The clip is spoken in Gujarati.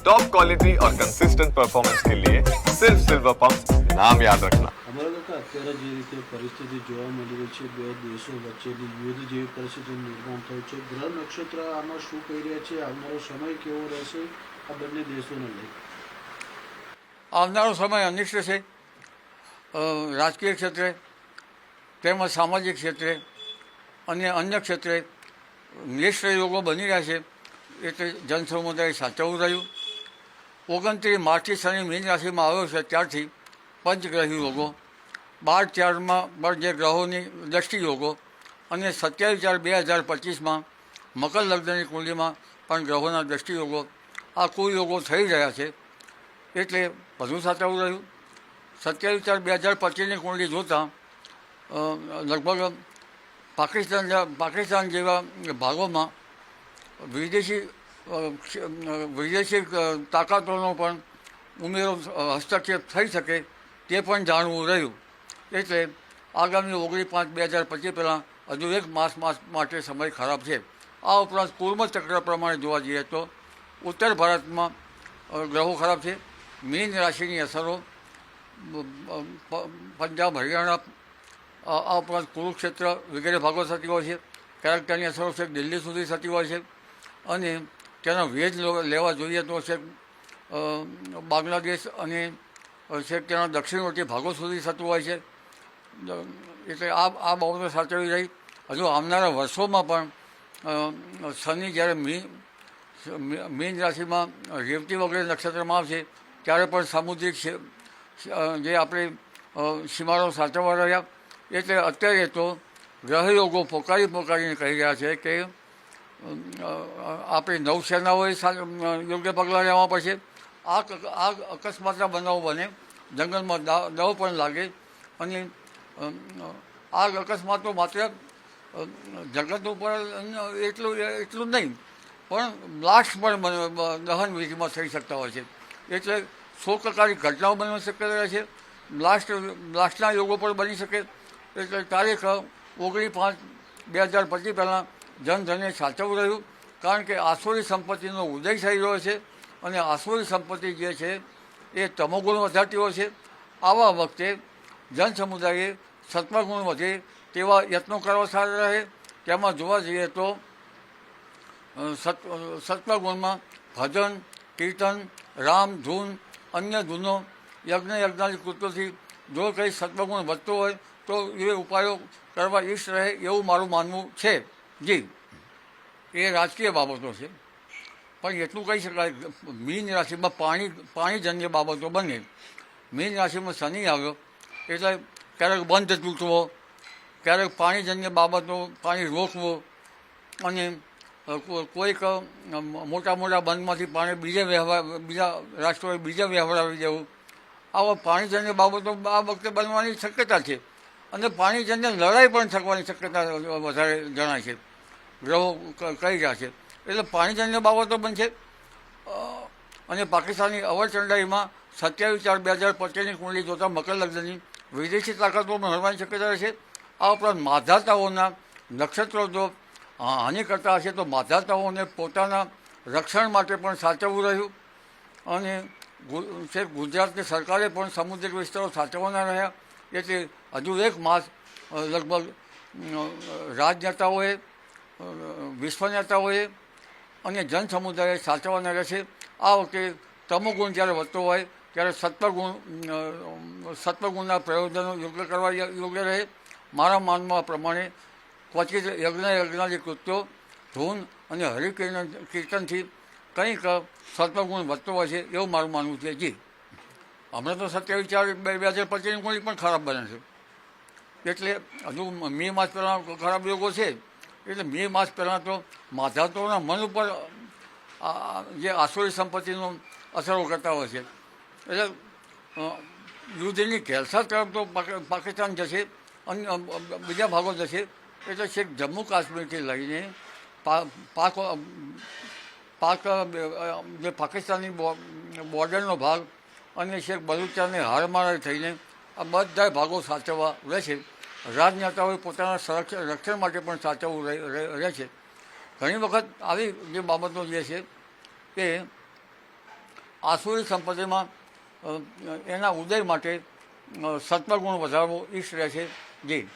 टॉप क्वालिटी और कंसिस्टेंट परफॉर्मेंस के लिए सिर्फ सिल्वर पंप नाम याद रखना અમારા કાકા અત્યારે જે રીતે પરિસ્થિતિ જોવા મળી રહી છે બે દેશો વચ્ચેની યુદ્ધ જેવી પરિસ્થિતિનું નિર્માણ થયું છે ગ્રહ નક્ષત્ર આમાં શું કહી રહ્યા છે આવનારો સમય કેવો રહેશે આ બંને દેશોને લઈ આવનારો સમય અનિશ્ચિત છે અ, રાજકીય ક્ષેત્રે તેમજ સામાજિક ક્ષેત્રે અને અન્ય ક્ષેત્રે નિષ્ઠ યોગો બની રહ્યા છે એટલે જનસમુદાય સાચવવું રહ્યું ઓગણત્રીસ માર્ચથી શનિ મીન રાશિમાં આવ્યો છે, ત્યારથી પંચગ્રહી યોગો. બાર ચારમાં પણ જે ગ્રહોની દ્રષ્ટિ યોગો અને સત્યાવીસ ચાર બે હજાર પચીસમાં મકર લગ્નની કુંડલીમાં પણ ગ્રહોના દ્રષ્ટિયોગો આ કુયોગો થઈ રહ્યા છે. એટલે વધુ સાચવવું રહ્યું. સત્યાવીસ ચાર બે હજાર પચીસની કુંડલી જોતાં લગભગ પાકિસ્તાન પાકિસ્તાન જેવા ભાગોમાં વિદેશી વિદેશી તાકાતોનો પણ ઉમેરો હસ્તક્ષેપ થઈ શકે તે પણ જાણવું રહ્યું. એટલે આગામી ઓગણીસ પાંચ બે હજાર પચીસ પહેલાં હજુ એક માસ માસ માટે સમય ખરાબ છે. આ ઉપરાંત કુર્મ ચક્ર પ્રમાણે જોવા જઈએ તો ઉત્તર ભારતમાં ગ્રહો ખરાબ છે. મીન રાશિની અસરો પંજાબ, હરિયાણા આ ઉપરાંત કુરુક્ષેત્ર વગેરે ભાગો થતી હોય છે. કેરેક્ટરની અસરો છે, દિલ્હી સુધી થતી હોય છે. અને તેનો વેજ લેવા જોઈએ તો છે બાંગ્લાદેશ અને છે તેના દક્ષિણવર્તી ભાગો સુધી થતું હોય છે. એટલે આ આ બાબતો સાચવી રહી. હજુ આવનારા વર્ષોમાં પણ શનિ જ્યારે મીન રાશિમાં રેવતી વગેરે નક્ષત્રમાં આવશે, ત્યારે પણ સામુદ્રિક જે આપણે સીમાડો સાચવવા રહ્યા. એટલે અત્યારે તો ગ્રહયોગો પોકારી પોકારીને કહી રહ્યા છે કે આપણે નૌસેનાઓએ યોગ્ય પગલાં લેવા પડશે આ આ અકસ્માતના બનાવ બને. જંગલમાં દાવ પણ લાગે. અને આ અકસ્માતો માત્ર જગત ઉપર એટલું એટલું નહીં, પણ બ્લાસ્ટ પણ દહન વિધિમાં થઈ શકતા હોય છે. એટલે સો પ્રકારની ઘટનાઓ બની શક્યતા રહે છે. બ્લાસ્ટ, બ્લાસ્ટના યોગો પણ બની શકે. એટલે તારીખ ઓગણીસ પાંચ બે હજાર પચીસ પહેલાં જનધને સાચવું રહ્યું, કારણ કે આસુરી સંપત્તિનો ઉદય થઈ રહ્યો છે અને આસુરી સંપત્તિ જે છે એ તમોગુણ વધારતી હોય છે. આવા વખતે જન સમુદાયે સત્વગુણ વધે તેવા યત્નો કરવા સારા રહે. તેમાં જોવા જઈએ તો સત્વગુણમાં ભજન, કીર્તન, રામ, ધૂન, અન્ય ધૂનો, યજ્ઞ યજ્ઞાની કૃત્યોથી જો કંઈ સત્વગુણ વધતો હોય તો એ ઉપાયો કરવા ઈષ્ટ રહે એવું મારું માનવું છે. જી. એ રાજકીય બાબતો છે. પણ એટલું કહી શકાય મીન રાશિમાં પાણી, પાણીજન્ય બાબતો બને. મીન રાશિમાં શનિ આવ્યો, એટલે ક્યારેક બંધ તૂટવો, ક્યારેક પાણીજન્ય બાબતો, પાણી રોકવું, અને કોઈક મોટા મોટા બંધમાંથી પાણી બીજે વ્યવહાર, બીજા રાષ્ટ્રોએ બીજે વ્યવહારાવી દેવું. આવા પાણીજન્ય બાબતો આ વખતે બનવાની શક્યતા છે. અને પાણીજન્ય લડાઈ પણ થકવાની શક્યતા વધારે જણાય છે. ગ્રહો કરી રહ્યા છે. એટલે પાણીજન્ય બાબતો પણ છે. અને પાકિસ્તાનની અવરચંડાઈમાં સત્યાવીસ ચાર બે હજાર પચીસની કુંડલી જોતાં મકર લગ્નની વિદેશી તાકાતો પણ હરવાની શક્યતા છે. આ ઉપરાંત માધાતાઓના નક્ષત્રો જો હાનિ કરતા હશે તો માધાતાઓને પોતાના રક્ષણ માટે પણ સાચવવું રહ્યું. અને છે, ગુજરાતની સરકારે પણ સમુદ્રિક વિસ્તારો સાચવવાના રહ્યા. એટલે હજુ એક માસ લગભગ રાજનેતાઓએ વિશ્વ નેતાઓએ અને જન સમુદાય સાચવવાના રહેશે. આ વખતે તમોગુણ જ્યારે વધતો હોય, ત્યારે સત્વગુણ સત્વગુણના પ્રયોજનો યોગ્ય કરવા યોગ્ય રહે. મારા માનમાં પ્રમાણે ક્વચિત યજ્ઞ યજ્ઞાદી કૃત્યો ધૂન અને હરિકીર્તન કીર્તનથી કંઈક સત્વગુણ વધતો હોય છે એવું મારું માનવું છે. જી. હમણાં તો સત્યાવીસ ચાર બે હજાર પચીસની પણ ખરાબ બને છે. એટલે હજુ મે માસ પહેલાં ખરાબ યોગો છે. એટલે મે માસ પહેલાં તો માધાતોના મન ઉપર જે આસુરી સંપત્તિનો અસરો કરતા હોય છે. એટલે યુદ્ધની કેલસા તરફ તો પાકિસ્તાન જશે અને અ, અ, બીજા ભાગો જશે એટલે છેક જમ્મુ કાશ્મીરથી લઈને પાક પાક જે પાકિસ્તાનની બોર્ડરનો ભાગ અને છેક બલુચાને હારમાળ થઈને આ બધા ભાગો સાચવવા રહેશે. રાજનેતાઓએ પોતાના સંરક્ષણ રક્ષણ માટે પણ સાચવવું રહે- છે. ઘણી વખત આવી જે બાબતો જે છે એ આસુરી સંપત્તિમાં એના ઉદય માટે સત્વગુણ વધારવો ઈષ્ટ રહે છે. જી.